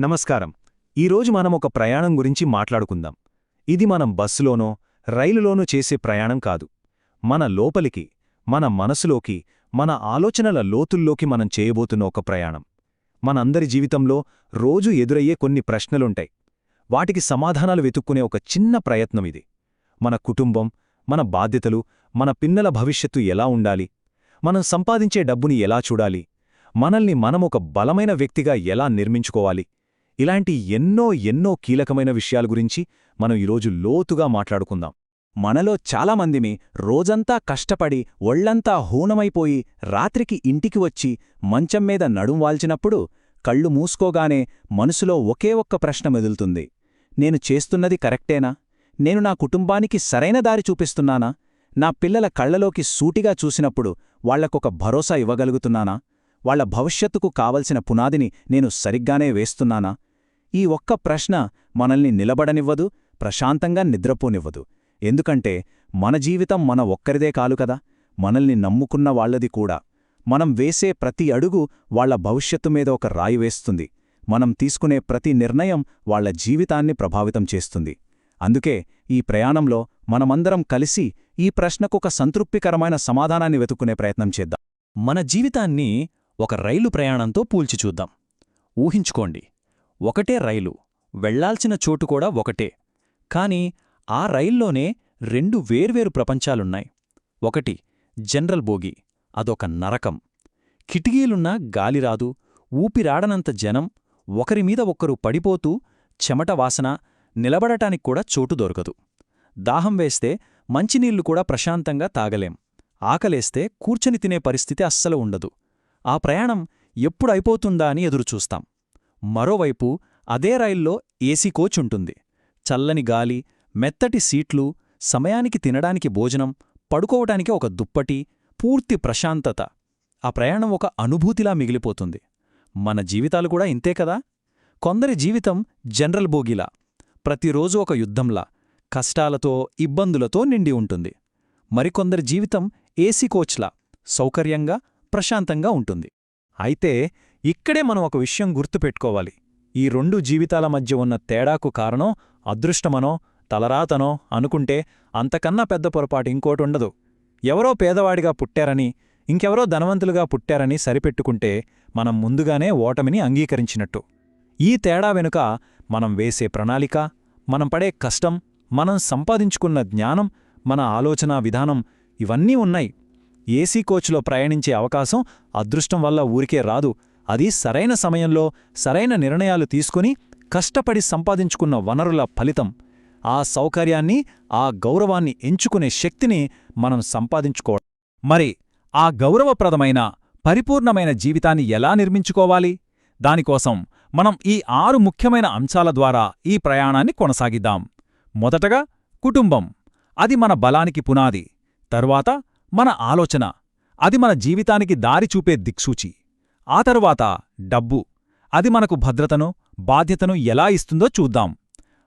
నమస్కారం. ఈరోజు మనం ఒక ప్రయాణం గురించి మాట్లాడుకుందాం. ఇది మనం బస్సులోనో రైలులోనో చేసే ప్రయాణం కాదు. మన లోపలికి మన మనసులోకి మన ఆలోచనల లోతుల్లోకి మనం చేయబోతున్న ఒక ప్రయాణం. మనందరి జీవితంలో రోజు ఎదురయ్యే కొన్ని ప్రశ్నలుంటాయి. వాటికి సమాధానాలు వెతుక్కునే ఒక చిన్న ప్రయత్నం ఇది. మన కుటుంబం మన బాధ్యతలు మన పిన్నల భవిష్యత్తు ఎలా ఉండాలి? మనం సంపాదించే డబ్బుని ఎలా చూడాలి? మనల్ని మనం ఒక బలమైన వ్యక్తిగా ఎలా నిర్మించుకోవాలి? ఇలాంటి ఎన్నో ఎన్నో కీలకమైన విషయాల గురించి మనం ఈరోజు లోతుగా మాట్లాడుకుందాం. మనలో చాలామందిమి రోజంతా కష్టపడి ఒళ్ళంతా హూనమైపోయి రాత్రికి ఇంటికి వచ్చి మంచం మీద నడుం వాల్చినప్పుడు కళ్ళు మూసుకోగానే మనసులో ఒకే ఒక్క ప్రశ్న మెదులుతుంది. నేను చేస్తున్నది కరెక్టేనా? నేను నా కుటుంబానికి సరైన దారి చూపిస్తున్నానా? నా పిల్లల కళ్ళలోకి సూటిగా చూసినప్పుడు వాళ్ళకొక భరోసా ఇవ్వగలుగుతున్నానా? వాళ్ళ భవిష్యత్తుకు కావలసిన పునాదిని నేను సరిగ్గానే వేస్తున్నానా? ఈ ఒక్క ప్రశ్న మనల్ని నిలబడనివ్వదు ప్రశాంతంగా నిద్రపోనివ్వదు. ఎందుకంటే మన జీవితం మన ఒక్కరిదే కాలు కదా. మనల్ని నమ్ముకున్న వాళ్ళది కూడా. మనం వేసే ప్రతి అడుగు వాళ్ళ భవిష్యత్తు మీద ఒక రాయి వేస్తుంది. మనం తీసుకునే ప్రతి నిర్ణయం వాళ్ళ జీవితాన్ని ప్రభావితం చేస్తుంది. అందుకే ఈ ప్రయాణంలో మనమందరం కలిసి ఈ ప్రశ్నకొక సంతృప్తికరమైన సమాధానాన్ని వెతుక్కునే ప్రయత్నం చేద్దాం. మన జీవితాన్ని ఒక రైలు ప్రయాణంతో పూల్చి చూద్దాం ఊహించుకోండి ఒకటే రైలు వెళ్ళాల్సిన చోటు కూడా ఒకటే. కాని ఆ రైల్లోనే రెండు వేర్వేరు ప్రపంచాలున్నాయి. ఒకటి జనరల్ బోగి అదొక నరకం. కిటికీలున్నా గాలిరాదు ఊపిరాడనంత జనం ఒకరిమీద ఒక్కరు పడిపోతూ చెమట వాసన నిలబడటానికి కూడా చోటు దొరకదు. దాహం వేస్తే మంచినీళ్ళు కూడా ప్రశాంతంగా తాగలేం. ఆకలేస్తే కూర్చొని తినే పరిస్థితి అస్సలు ఉండదు. ఆ ప్రయాణం ఎప్పుడైపోతుందా అని ఎదురుచూస్తాం. మరోవైపు అదే రైల్లో ఏసీ కోచ్ ఉంటుంది. చల్లని గాలి మెత్తటి సీట్లు సమయానికి తినడానికి భోజనం పడుకోవటానికి ఒక దుప్పటి పూర్తి ప్రశాంతత. ఆ ప్రయాణం ఒక అనుభూతిలా మిగిలిపోతుంది. మన జీవితాలు కూడా ఇంతే కదా? కొందరి జీవితం జనరల్ బోగిలా. ప్రతిరోజు ఒక యుద్ధంలా. కష్టాలతో ఇబ్బందులతో నిండి ఉంటుంది. మరికొందరి జీవితం ఏసీ కోచ్లా. సౌకర్యంగా ప్రశాంతంగా ఉంటుంది. అయితే ఇక్కడే మనం ఒక విషయం గుర్తుపెట్టుకోవాలి. ఈ రెండు జీవితాల మధ్య ఉన్న తేడాకు కారణం అదృష్టమనో తలరాతనో అనుకుంటే అంతకన్నా పెద్ద పొరపాటు ఇంకోటుండదు. ఎవరో పేదవాడిగా పుట్టారని ఇంకెవరో ధనవంతులుగా పుట్టారని సరిపెట్టుకుంటే మనం ముందుగానే ఓటమిని అంగీకరించినట్టు. ఈ తేడా వెనుక మనం వేసే ప్రణాళిక మనం పడే కష్టం మనం సంపాదించుకున్న జ్ఞానం మన ఆలోచనా విధానం ఇవన్నీ ఉన్నాయి. ఏసీ కోచ్లో ప్రయాణించే అవకాశం అదృష్టం వల్ల ఊరికే రాదు. అది సరైన సమయంలో సరైన నిర్ణయాలు తీసుకుని కష్టపడి సంపాదించుకున్న వనరుల ఫలితం. ఆ సౌకర్యాన్ని ఆ గౌరవాన్ని ఎంచుకునే శక్తిని మనం సంపాదించుకోవడం మరి ఆ గౌరవప్రదమైన పరిపూర్ణమైన జీవితాన్ని ఎలా నిర్మించుకోవాలి? దానికోసం మనం ఈ ఆరు ముఖ్యమైన అంశాల ద్వారా ఈ ప్రయాణాన్ని కొనసాగిద్దాం. మొదటగా కుటుంబం. అది మన బలానికి పునాది. తరువాత మన ఆలోచన. అది మన జీవితానికి దారి చూపే దిక్సూచి. ఆ తరువాత డబ్బు. అది మనకు భద్రతను బాధ్యతను ఎలా ఇస్తుందో చూద్దాం.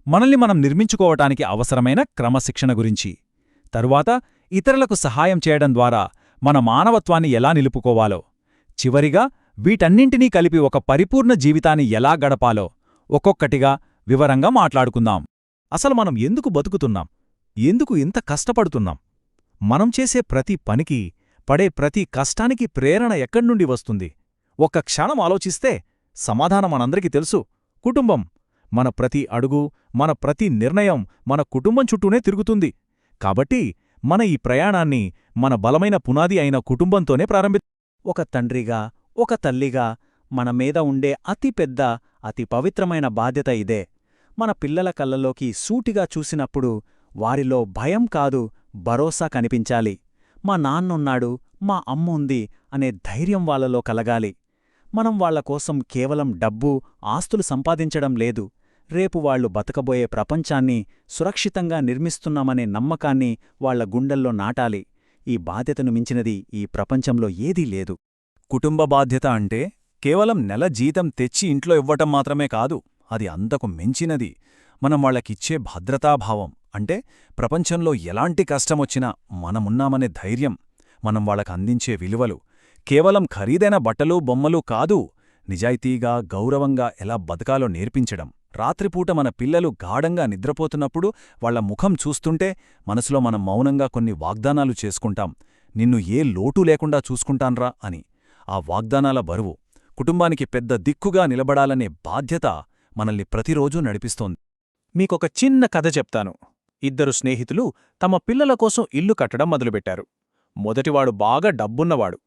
మనల్ని మనం నిర్మించుకోవటానికి అవసరమైన క్రమశిక్షణ గురించి. తరువాత ఇతరులకు సహాయం చేయడం ద్వారా మన మానవత్వాన్ని ఎలా నిలుపుకోవాలో. చివరిగా వీటన్నింటినీ కలిపి ఒక పరిపూర్ణ జీవితాన్ని ఎలా గడపాలో ఒక్కొక్కటిగా వివరంగా మాట్లాడుకుందాం. అసలు మనం ఎందుకు బతుకుతున్నాం? ఎందుకు ఇంత కష్టపడుతున్నాం? మనం చేసే ప్రతి పనికి పడే ప్రతి కష్టానికి ప్రేరణ ఎక్కడ్నుండి వస్తుంది? ఒక్క క్షణం ఆలోచిస్తే సమాధానం మనందరికీ తెలుసు. కుటుంబం మన ప్రతి అడుగు మన ప్రతి నిర్ణయం మన కుటుంబం చుట్టూనే తిరుగుతుంది. కాబట్టి మన ఈ ప్రయాణాన్ని మన బలమైన పునాది అయిన కుటుంబంతోనే ప్రారంభి ఒక తండ్రిగా ఒక తల్లిగా మన మీద ఉండే అతి పెద్ద అతి పవిత్రమైన బాధ్యత ఇదే. మన పిల్లల కళ్ళలోకి సూటిగా చూసినప్పుడు వారిలో భయం కాదు భరోసా కనిపించాలి. మా నాన్నున్నాడు మా అమ్ముంది అనే ధైర్యం వాళ్ళలో కలగాలి. మనం వాళ్ళ కోసం కేవలం డబ్బు ఆస్తులు సంపాదించడం లేదు. రేపు వాళ్ళు బతకబోయే ప్రపంచాన్ని సురక్షితంగా నిర్మిస్తున్నామనే నమ్మకాన్ని వాళ్ళ గుండెల్లో నాటాలి. ఈ బాధ్యతను మించినది ఈ ప్రపంచంలో ఏదీ లేదు. కుటుంబ బాధ్యత అంటే కేవలం నెల జీతం తెచ్చి ఇంట్లో ఇవ్వటం మాత్రమే కాదు అది అంతకు మించినది. మనం వాళ్ళకిచ్చే భద్రతాభావం అంటే ప్రపంచంలో ఎలాంటి కష్టమొచ్చినా మనమున్నామనే ధైర్యం మనం వాళ్ళకందించే విలువలు కేవలం ఖరీదైన బట్టలు బొమ్మలు కాదు నిజాయితీగా గౌరవంగా ఎలా బతకాలో నేర్పించడం. రాత్రిపూట మన పిల్లలు గాఢంగా నిద్రపోతున్నప్పుడు వాళ్ళ ముఖం చూస్తుంటే మనసులో మనం మౌనంగా కొన్ని వాగ్దానాలు చేసుకుంటాం. నిన్ను ఏ లోటు లేకుండా చూసుకుంటాన్రా అని. ఆ వాగ్దానాల బరువు కుటుంబానికి పెద్ద దిక్కుగా నిలబడాలనే బాధ్యత మనల్ని ప్రతిరోజూ నడిపిస్తోంది. మీకొక చిన్న కథ చెప్తాను. ఇద్దరు స్నేహితులు తమ పిల్లల కోసం ఇల్లు కట్టడం మొదలుపెట్టారు. మొదటివాడు బాగా డబ్బున్నవాడు.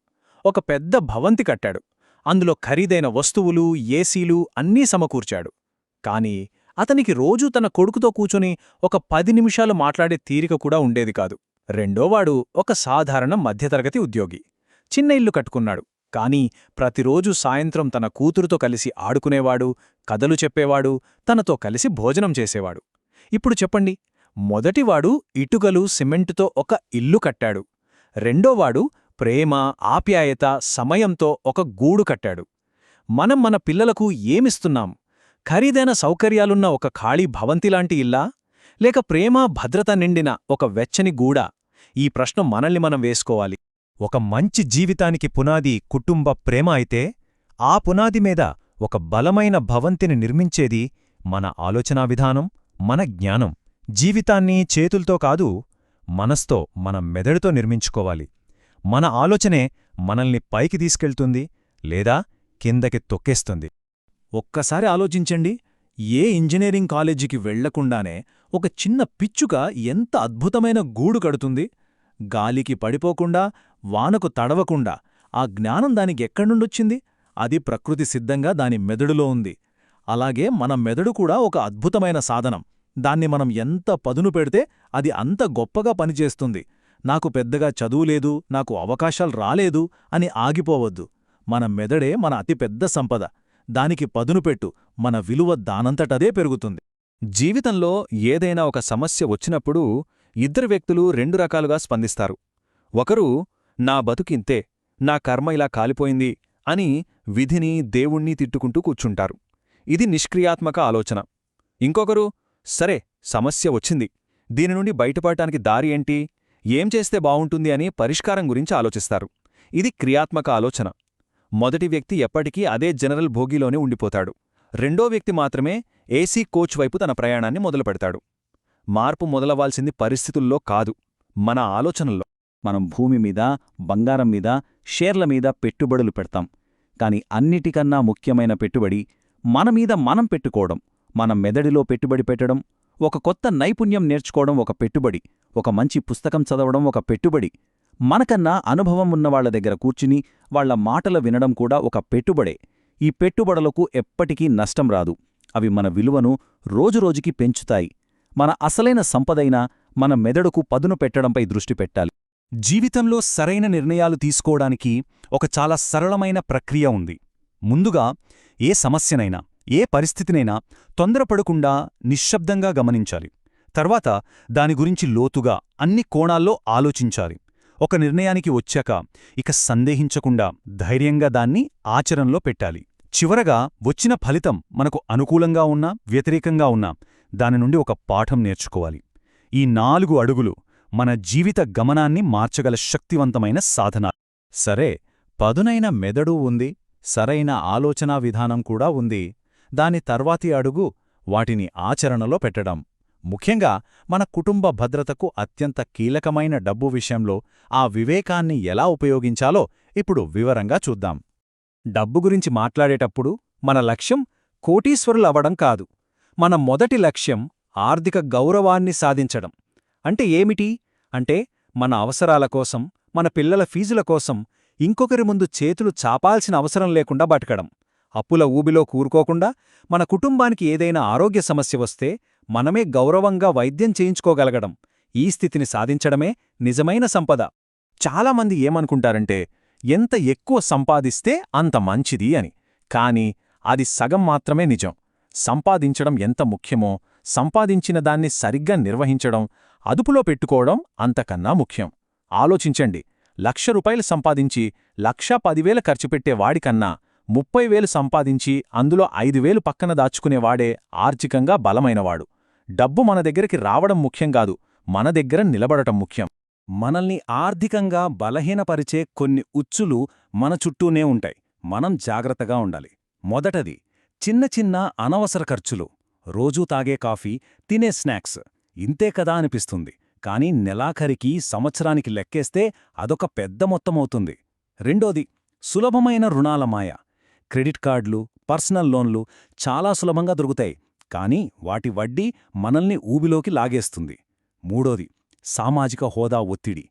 ఒక పెద్ద భవంతి కట్టాడు. అందులో ఖరీదైన వస్తువులు ఏసీలు అన్నీ సమకూర్చాడు. కాని అతనికి రోజూ తన కొడుకుతో కూచుని ఒక పది నిమిషాలు మాట్లాడే తీరిక కూడా ఉండేది కాదు. రెండోవాడు ఒక సాధారణ మధ్యతరగతి ఉద్యోగి. చిన్న ఇల్లు కట్టుకున్నాడు. కాని ప్రతిరోజు సాయంత్రం తన కూతురుతో కలిసి ఆడుకునేవాడు కథలు చెప్పేవాడు తనతో కలిసి భోజనం చేసేవాడు. ఇప్పుడు చెప్పండి మొదటివాడు ఇటుకలు సిమెంటుతో ఒక ఇల్లు కట్టాడు. రెండోవాడు ప్రేమ ఆప్యాయత సమయంతో ఒక గూడు కట్టాడు. మనం మన పిల్లలకు ఏమిస్తున్నాం? ఖరీదైన సౌకర్యాలున్న ఒక ఖాళీ భవంతిలాంటి ఇల్లా? లేక ప్రేమ భద్రత నిండిన ఒక వెచ్చని గూడా? ఈ ప్రశ్న మనల్ని మనం వేసుకోవాలి. ఒక మంచి జీవితానికి పునాది కుటుంబ ప్రేమ అయితే ఆ పునాది మీద ఒక బలమైన భవంతిని నిర్మించేది మన ఆలోచనా విధానం మన జ్ఞానం. జీవితాన్ని చేతులతో కాదు మనస్తో మన మెదడుతో నిర్మించుకోవాలి. మన ఆలోచనే మనల్ని పైకి తీసుకెళ్తుంది లేదా కిందకి తొక్కేస్తుంది. ఒక్కసారి ఆలోచించండి ఏ ఇంజనీరింగ్ కాలేజీకి వెళ్ళకుండానే ఒక చిన్న పిచ్చుక ఎంత అద్భుతమైన గూడు కడుతుంది. గాలికి పడిపోకుండా వానకు తడవకుండా ఆ జ్ఞానం దానికి ఎక్కడ్నుండొచ్చింది? అది ప్రకృతి సిద్ధంగా దాని మెదడులో ఉంది. అలాగే మన మెదడు కూడా ఒక అద్భుతమైన సాధనం. దాన్ని మనం ఎంత పదును పెడితే అది అంత గొప్పగా పనిచేస్తుంది. నాకు పెద్దగా చదువులేదు నాకు అవకాశాలు రాలేదు అని ఆగిపోవద్దు. మన మెదడే మన అతిపెద్ద సంపద. దానికి పదునుపెట్టు మన విలువ దానంతటదే పెరుగుతుంది. జీవితంలో ఏదైనా ఒక సమస్య వచ్చినప్పుడు ఇద్దరు వ్యక్తులు రెండు రకాలుగా స్పందిస్తారు. ఒకరు నా బతుకింతే నా కర్మ ఇలా కాలిపోయింది అని విధిని దేవుణ్ణి తిట్టుకుంటూ కూర్చుంటారు. ఇది నిష్క్రియాత్మక ఆలోచన. ఇంకొకరు సరే సమస్య వచ్చింది దీని నుండి బయటపడటానికి దారి ఏంటి? ఏం చేస్తే బావుంటుంది అని పరిష్కారం గురించి ఆలోచిస్తారు. ఇది క్రియాత్మక ఆలోచన. మొదటి వ్యక్తి ఎప్పటికీ అదే జనరల్ భోగిలోనే ఉండిపోతాడు. రెండో వ్యక్తి మాత్రమే ఏసీ కోచ్ వైపు తన ప్రయాణాన్ని మొదలుపెడతాడు. మార్పు మొదలవాల్సింది పరిస్థితుల్లో కాదు మన ఆలోచనల్లో. మనం భూమి మీద బంగారం మీద షేర్ల మీద పెట్టుబడులు పెడతాం. కాని అన్నిటికన్నా ముఖ్యమైన పెట్టుబడి మన మీద మనం పెట్టుకోవడం మన మెదడిలో పెట్టుబడి పెట్టడం ఒక కొత్త నైపుణ్యం నేర్చుకోవడం ఒక పెట్టుబడి ఒక మంచి పుస్తకం చదవడం ఒక పెట్టుబడి. మనకన్నా అనుభవం ఉన్నవాళ్ళ దగ్గర కూర్చుని వాళ్ళ మాటలు వినడం కూడా ఒక పెట్టుబడే. ఈ పెట్టుబడులకు ఎప్పటికీ నష్టం రాదు. అవి మన విలువను రోజురోజుకి పెంచుతాయి. మన అసలైన సంపదైన మన మెదడుకు పదును పెట్టడంపై దృష్టి పెట్టాలి. జీవితంలో సరైన నిర్ణయాలు తీసుకోవడానికి ఒక చాలా సరళమైన ప్రక్రియ ఉంది. ముందుగా ఏ సమస్యనైనా ఏ పరిస్థితినైనా తొందరపడకుండా నిశ్శబ్దంగా గమనించాలి. తర్వాత దాని గురించి లోతుగా అన్ని కోణాల్లో ఆలోచించాలి. ఒక నిర్ణయానికి వచ్చాక ఇక సందేహించకుండా ధైర్యంగా దాన్ని ఆచరణలో పెట్టాలి. చివరగా వచ్చిన ఫలితం మనకు అనుకూలంగా ఉన్నా వ్యతిరేకంగా ఉన్నా దాని నుండి ఒక పాఠం నేర్చుకోవాలి. ఈ నాలుగు అడుగులు మన జీవిత గమనాన్ని మార్చగల శక్తివంతమైన సాధన సరే పదునైన మెదడు ఉంది సరైన ఆలోచనా విధానం కూడా ఉంది దాని తర్వాతి అడుగు వాటిని ఆచరణలో పెట్టడం. ముఖ్యంగా మన కుటుంబ భద్రతకు అత్యంత కీలకమైన డబ్బు విషయంలో ఆ వివేకాన్ని ఎలా ఉపయోగించాలో ఇప్పుడు వివరంగా చూద్దాం. డబ్బు గురించి మాట్లాడేటప్పుడు మన లక్ష్యం కోటీశ్వరులవ్వడం కాదు. మన మొదటి లక్ష్యం ఆర్థిక గౌరవాన్ని సాధించడం. అంటే ఏమిటి? అంటే మన అవసరాల కోసం మన పిల్లల ఫీజుల కోసం ఇంకొకరి ముందు చేతులు చాపాల్సిన అవసరం లేకుండా బతకడం. అప్పుల ఊబిలో కూరుకోకుండా మన కుటుంబానికి ఏదైనా ఆరోగ్య సమస్య వస్తే మనమే గౌరవంగా వైద్యం చేయించుకోగలగడం ఈ స్థితిని సాధించడమే నిజమైన సంపద. చాలామంది ఏమనుకుంటారంటే ఎంత ఎక్కువ సంపాదిస్తే అంత మంచిది అని. కాని అది సగం మాత్రమే నిజం. సంపాదించడం ఎంత ముఖ్యమో సంపాదించిన దాన్ని సరిగ్గా నిర్వహించడం అదుపులో పెట్టుకోవడం అంతకన్నా ముఖ్యం. ఆలోచించండి లక్ష రూపాయలు సంపాదించి లక్షా పదివేల ఖర్చుపెట్టే వాడికన్నా ముప్పై వేలు సంపాదించి అందులో ఐదు వేలు పక్కన దాచుకునేవాడే ఆర్థికంగా బలమైనవాడు. డబ్బు మన దగ్గరికి రావడం ముఖ్యం కాదు మన దగ్గర నిలబడటం ముఖ్యం. మనల్ని ఆర్థికంగా బలహీనపరిచే కొన్ని ఉచ్చులు మన చుట్టూనే ఉంటాయి. మనం జాగ్రత్తగా ఉండాలి. మొదటది చిన్న చిన్న అనవసర ఖర్చులు. రోజూ తాగే కాఫీ తినే స్నాక్స్. ఇంతే కదా అనిపిస్తుంది. కానీ నెలాఖరికి సంవత్సరానికి లెక్కేస్తే అదొక పెద్ద మొత్తమవుతుంది రెండోది సులభమైన రుణాల మాయ. క్రెడిట్ కార్డులు పర్సనల్ లోన్లు చాలా సులభంగా దొరుకుతాయి. కానీ వాటి వడ్డీ మనల్ని ఊబిలోకి లాగేస్తుంది. మూడోది సామాజిక హోదా ఒత్తిడి.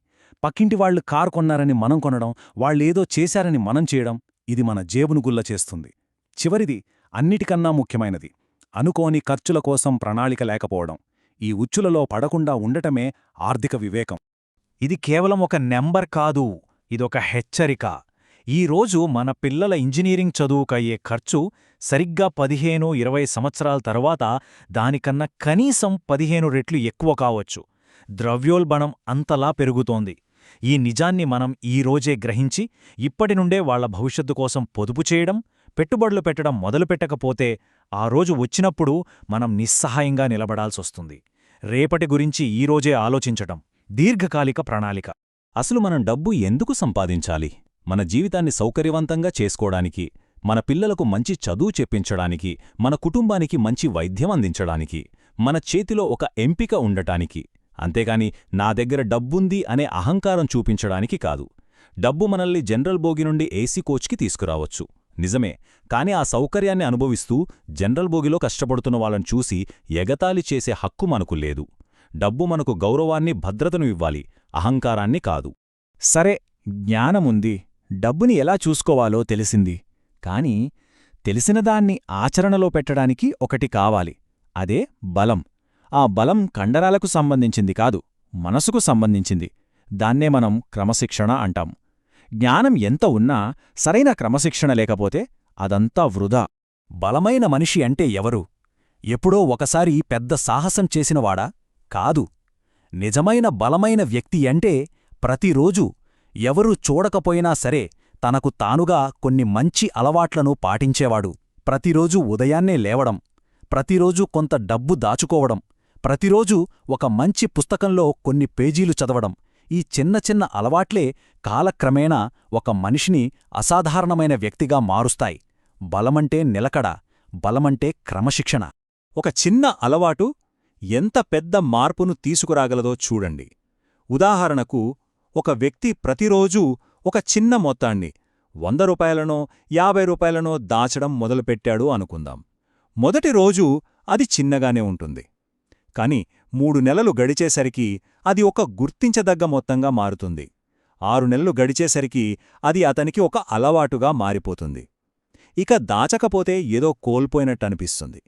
పక్కింటి కారు కొన్నారని మనం కొనడం వాళ్ళేదో చేశారని మనం చేయడం ఇది మన జేబును గుల్ల చేస్తుంది. చివరిది అన్నిటికన్నా ముఖ్యమైనది అనుకోని ఖర్చుల కోసం ప్రణాళిక లేకపోవడం. ఈ ఉచ్చులలో పడకుండా ఉండటమే ఆర్థిక వివేకం. ఇది కేవలం ఒక నెంబర్ కాదు ఇదొక హెచ్చరిక. ఈరోజు మన పిల్లల ఇంజనీరింగ్ చదువుకయ్యే ఖర్చు సరిగ్గా పదిహేను ఇరవై సంవత్సరాల తర్వాత దానికన్నా కనీసం పదిహేను రెట్లు ఎక్కువ కావచ్చు. ద్రవ్యోల్బణం అంతలా పెరుగుతోంది. ఈ నిజాన్ని మనం ఈరోజే గ్రహించి ఇప్పటి నుండే వాళ్ళ భవిష్యత్తు కోసం పొదుపు చేయడం పెట్టుబడులు పెట్టడం మొదలుపెట్టకపోతే ఆ రోజు వచ్చినప్పుడు మనం నిస్సహాయంగా నిలబడాల్సొస్తుంది రేపటి గురించి ఈరోజే ఆలోచించటం దీర్ఘకాలిక ప్రణాళిక. అసలు మనం డబ్బు ఎందుకు సంపాదించాలి? మన జీవితాన్ని సౌకర్యవంతంగా చేసుకోవడానికి మన పిల్లలకు మంచి చదువు చెప్పించడానికి మన కుటుంబానికి మంచి వైద్యం అందించడానికి మన చేతిలో ఒక ఎంపిక ఉండటానికి. అంతేగాని నా దగ్గర డబ్బుంది అనే అహంకారం చూపించడానికి కాదు. డబ్బు మనల్ని జనరల్ బోగి నుండి ఏసీ కోచ్కి తీసుకురావచ్చు. నిజమే కాని ఆ సౌకర్యాన్ని అనుభవిస్తూ జనరల్ బోగిలో కష్టపడుతున్న వాళ్ళని చూసి ఎగతాళి చేసే హక్కు మనకు లేదు. డబ్బు మనకు గౌరవాన్ని భద్రతను ఇవ్వాలి అహంకారాన్ని కాదు. సరే జ్ఞానముంది. డబ్బుని ఎలా చూసుకోవాలో తెలిసింది. కాని తెలిసినదాన్ని ఆచరణలో పెట్టడానికి ఒకటి కావాలి. అదే బలం. ఆ బలం కండరాలకు సంబంధించింది కాదు మనసుకు సంబంధించింది. దాన్నే మనం క్రమశిక్షణ అంటాం. జ్ఞానం ఎంత ఉన్నా సరైన క్రమశిక్షణ లేకపోతే అదంతా వృధా. బలమైన మనిషి అంటే ఎవరు? ఎప్పుడో ఒకసారి పెద్ద సాహసం చేసినవాడా? కాదు. నిజమైన బలమైన వ్యక్తి అంటే ప్రతిరోజూ ఎవరూ చూడకపోయినా సరే తనకు తానుగా కొన్ని మంచి అలవాట్లను పాటించేవాడు. ప్రతిరోజూ ఉదయాన్నే లేవడం ప్రతిరోజూ కొంత డబ్బు దాచుకోవడం ప్రతిరోజూ ఒక మంచి పుస్తకంలో కొన్ని పేజీలు చదవడం ఈ చిన్న చిన్న అలవాట్లే కాలక్రమేణా ఒక మనిషిని అసాధారణమైన వ్యక్తిగా మారుస్తాయి. బలమంటే నిలకడ బలమంటే క్రమశిక్షణ. ఒక చిన్న అలవాటు ఎంత పెద్ద మార్పును తీసుకురాగలదో చూడండి. ఉదాహరణకు ఒక వ్యక్తి ప్రతిరోజూ ఒక చిన్న మొత్తాన్ని వంద రూపాయలనో యాభై రూపాయలనో దాచడం మొదలుపెట్టాడు అనుకుందాం. మొదటి రోజు అది చిన్నగానే ఉంటుంది. కాని మూడు నెలలు గడిచేసరికి అది ఒక గుర్తించదగ్గ మొత్తంగా మారుతుంది. ఆరు నెలలు గడిచేసరికి అది అతనికి ఒక అలవాటుగా మారిపోతుంది. ఇక దాచకపోతే ఏదో కోల్పోయినట్టనిపిస్తుంది.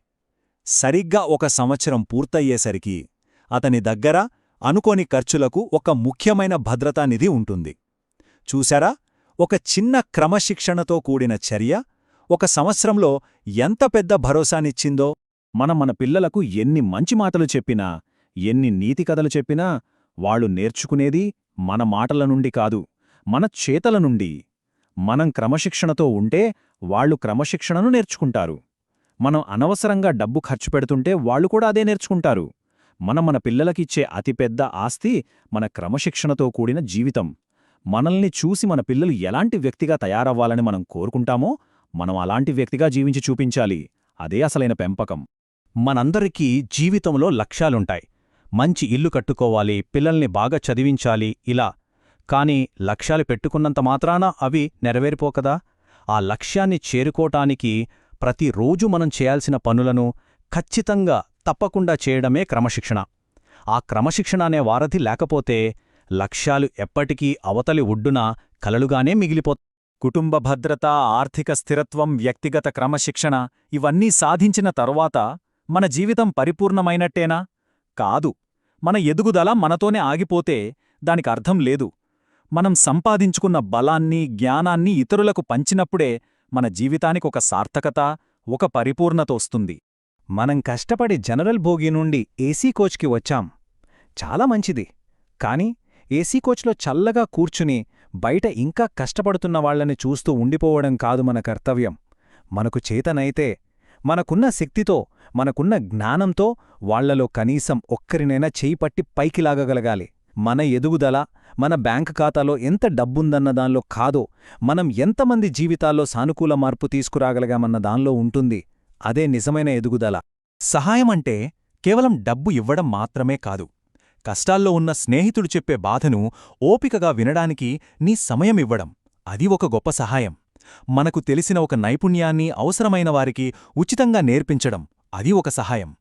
సరిగ్గా ఒక సంవత్సరం పూర్తయ్యేసరికి అతని దగ్గర అనుకోని ఖర్చులకు ఒక ముఖ్యమైన భద్రతానిధి ఉంటుంది. చూశారా? ఒక చిన్న క్రమశిక్షణతో కూడిన చర్య ఒక సంవత్సరంలో ఎంత పెద్ద భరోసానిచ్చిందో మనం మన పిల్లలకు ఎన్ని మంచి మాటలు చెప్పినా ఎన్ని నీతి కథలు చెప్పినా వాళ్ళు నేర్చుకునేది మన మాటల నుండి కాదు మన చేతల నుండి. మనం క్రమశిక్షణతో ఉంటే వాళ్ళు క్రమశిక్షణను నేర్చుకుంటారు. మనం అనవసరంగా డబ్బు ఖర్చు పెడుతుంటే వాళ్ళు కూడా అదే నేర్చుకుంటారు. మనం మన పిల్లలకిచ్చే అతిపెద్ద ఆస్తి మన క్రమశిక్షణతో కూడిన జీవితం. మనల్ని చూసి మన పిల్లలు ఎలాంటి వ్యక్తిగా తయారవ్వాలని మనం కోరుకుంటామో మనం అలాంటి వ్యక్తిగా జీవించి చూపించాలి. అదే అసలైన పెంపకం. మనందరికీ జీవితంలో లక్ష్యాలుంటాయి. మంచి ఇల్లు కట్టుకోవాలి పిల్లల్ని బాగా చదివించాలి ఇలా. కాని లక్ష్యాలు పెట్టుకున్నంత మాత్రాన అవి నెరవేరిపోకదా ఆ లక్ష్యాన్ని చేరుకోటానికి ప్రతిరోజు మనం చేయాల్సిన పనులను ఖచ్చితంగా తప్పకుండా చేయడమే క్రమశిక్షణ. ఆ క్రమశిక్షణ అనే వారధి లేకపోతే లక్ష్యాలు ఎప్పటికీ అవతలి ఒడ్డున కలలుగానే మిగిలిపో కుటుంబ భద్రత ఆర్థిక స్థిరత్వం వ్యక్తిగత క్రమశిక్షణ ఇవన్నీ సాధించిన తరువాత మన జీవితం పరిపూర్ణమైనట్టేనా? కాదు. మన ఎదుగుదల మనతోనే ఆగిపోతే దానికర్థం లేదు. మనం సంపాదించుకున్న బలాన్ని జ్ఞానాన్ని ఇతరులకు పంచినప్పుడే మన జీవితానికొక సార్థకత ఒక పరిపూర్ణత వస్తుంది. మనం కష్టపడి జనరల్ భోగి నుండి ఏసీ కోచ్కి వచ్చాం. చాలా మంచిది. కాని ఏసీ కోచ్లో చల్లగా కూర్చుని బయట ఇంకా కష్టపడుతున్న వాళ్ళని చూస్తూ ఉండిపోవడం కాదు మన కర్తవ్యం. మనకు చేతనైతే మనకున్న శక్తితో మనకున్న జ్ఞానంతో వాళ్ళలో కనీసం ఒక్కరినైనా చేయిపట్టి పైకి లాగగలగాలి. మన ఎదుగుదల మన బ్యాంక్ ఖాతాలో ఎంత డబ్బుందన్న దానిలో కాదో మనం ఎంతమంది జీవితాల్లో సానుకూల మార్పు తీసుకురాగలగామన్న దానిలో ఉంటుంది. అదే నిజమైన ఎదుగుదల. సహాయమంటే కేవలం డబ్బు ఇవ్వడం మాత్రమే కాదు. కష్టాల్లో ఉన్న స్నేహితుడు చెప్పే బాధను ఓపికగా వినడానికి నీ సమయమివ్వడం అది ఒక గొప్ప సహాయం. మనకు తెలిసిన ఒక నైపుణ్యాన్ని అవసరమైన వారికి ఉచితంగా నేర్పించడం అది ఒక సహాయం.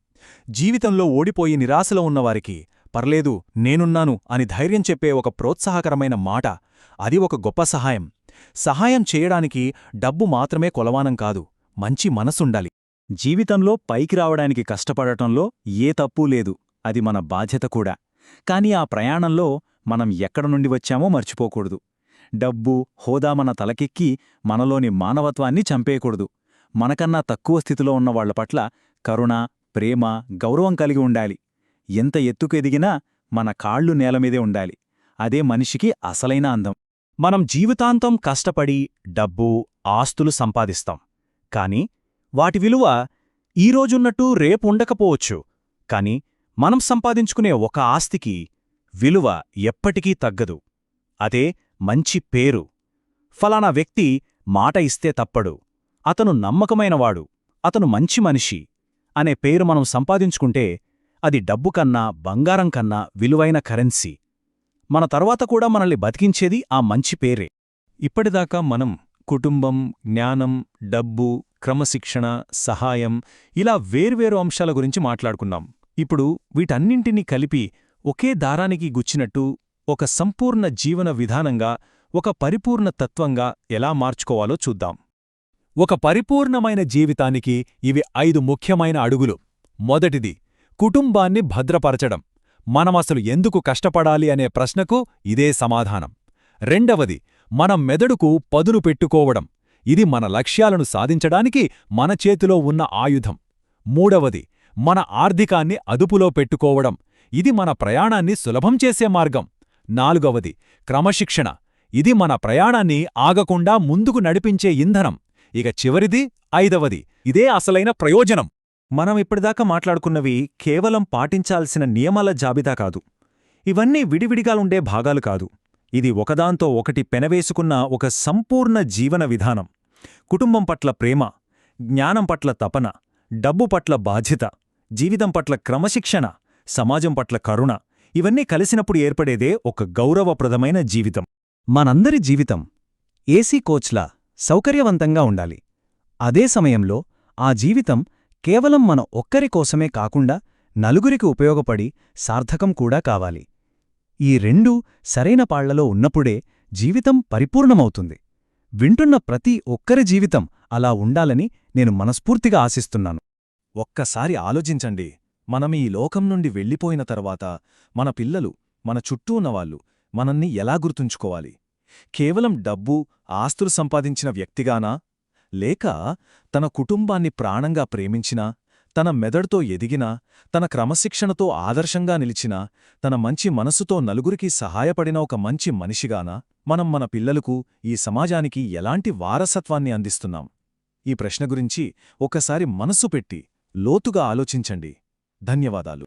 జీవితంలో ఓడిపోయి నిరాశలో ఉన్నవారికి పర్లేదు నేనున్నాను అని ధైర్యం చెప్పే ఒక ప్రోత్సాహకరమైన మాట అది ఒక గొప్ప సహాయం. సహాయం చేయడానికి డబ్బు మాత్రమే కొలవానం కాదు మంచి మనసుండాలి. జీవితంలో పైకి రావడానికి కష్టపడటంలో ఏ తప్పూ లేదు. అది మన బాధ్యత కూడా. కాని ఆ ప్రయాణంలో మనం ఎక్కడ నుండి వచ్చామో మర్చిపోకూడదు. డబ్బు హోదా మన తలకెక్కి మనలోని మానవత్వాన్ని చంపేయకూడదు. మనకన్నా తక్కువ స్థితిలో ఉన్నవాళ్ళ పట్ల కరుణ ప్రేమ గౌరవం కలిగి ఉండాలి. ఎంత ఎత్తుకు ఎదిగినా మన కాళ్ళు నేలమీదే ఉండాలి. అదే మనిషికి అసలైన అందం. మనం జీవితాంతం కష్టపడి డబ్బు ఆస్తులు సంపాదిస్తాం. కాని వాటి విలువ ఈరోజున్నట్టు రేపు ఉండకపోవచ్చు. కాని మనం సంపాదించుకునే ఒక ఆస్తికి విలువ ఎప్పటికీ తగ్గదు. అదే మంచి పేరు. ఫలానా వ్యక్తి మాట ఇస్తే తప్పడు. అతను నమ్మకమైనవాడు. అతను మంచి మనిషి అనే పేరు మనం సంపాదించుకుంటే అది డబ్బు కన్నా బంగారం కన్నా విలువైన కరెన్సీ. మన తర్వాత కూడా మనల్ని బతికించేది ఆ మంచి పేరే. ఇప్పటిదాకా మనం కుటుంబం జ్ఞానం డబ్బు క్రమశిక్షణ సహాయం ఇలా వేర్వేరు అంశాల గురించి మాట్లాడుకున్నాం. ఇప్పుడు వీటన్నింటినీ కలిపి ఒకే దారానికి గుచ్చినట్టు ఒక సంపూర్ణ జీవన విధానంగా ఒక పరిపూర్ణ తత్వంగా ఎలా మార్చుకోవాలో చూద్దాం. ఒక పరిపూర్ణమైన జీవితానికి ఇవి ఐదు ముఖ్యమైన అడుగులు. మొదటిది కుటుంబాన్ని భద్రపరచడం. మనమసలు ఎందుకు కష్టపడాలి అనే ప్రశ్నకు ఇదే సమాధానం. రెండవది మన మెదడుకు పదును పెట్టుకోవడం. ఇది మన లక్ష్యాలను సాధించడానికి మన చేతిలో ఉన్న ఆయుధం. మూడవది మన ఆర్థికాన్ని అదుపులో పెట్టుకోవడం. ఇది మన ప్రయాణాన్ని సులభం చేసే మార్గం. నాలుగవది క్రమశిక్షణ. ఇది మన ప్రయాణాన్ని ఆగకుండా ముందుకు నడిపించే ఇంధనం. ఇక చివరిది ఐదవది ఇదే అసలైన ప్రయోజనం. మనం ఇప్పటిదాకా మాట్లాడుకున్నవి కేవలం పాటించాల్సిన నియమాల జాబితా కాదు. ఇవన్నీ విడివిడిగా ఉండే భాగాలు కాదు. ఇది ఒకదాంతో ఒకటి పెనవేసుకున్న ఒక సంపూర్ణ జీవన విధానం. కుటుంబం పట్ల ప్రేమ జ్ఞానం పట్ల తపన డబ్బు పట్ల బాధ్యత జీవితం పట్ల క్రమశిక్షణ సమాజం పట్ల కరుణ ఇవన్నీ కలిసినప్పుడు ఏర్పడేదే ఒక గౌరవప్రదమైన జీవితం. మనందరి జీవితం ఏసీ కోచ్లా సౌకర్యవంతంగా ఉండాలి. అదే సమయంలో ఆ జీవితం కేవలం మన ఒక్కరి కోసమే కాకుండా నలుగురికి ఉపయోగపడి సార్థకం కూడా కావాలి. ఈ రెండూ సరైన పాళ్ళలో ఉన్నప్పుడే జీవితం పరిపూర్ణమవుతుంది. వింటున్న ప్రతి ఒక్కరి జీవితం అలా ఉండాలని నేను మనస్ఫూర్తిగా ఆశిస్తున్నాను. ఒక్కసారి ఆలోచించండి. మనం ఈ లోకం నుండి వెళ్ళిపోయిన తర్వాత మన పిల్లలు మన చుట్టూ ఉన్నవాళ్ళు మనల్ని ఎలా గుర్తుంచుకోవాలి? కేవలం డబ్బు ఆస్తులు సంపాదించిన వ్యక్తిగానా? లేక తన కుటుంబాన్ని ప్రాణంగా ప్రేమించినా తన మెదడుతో ఎదిగినా తన క్రమశిక్షణతో ఆదర్శంగా నిలిచినా తన మంచి మనసుతో నలుగురికి సహాయపడిన ఒక మంచి మనిషిగానా? మనం మన పిల్లలకు ఈ సమాజానికి ఎలాంటి వారసత్వాన్ని అందిస్తున్నాం? ఈ ప్రశ్న గురించి ఒకసారి మనస్సు పెట్టి లోతుగా ఆలోచించండి. ధన్యవాదాలు.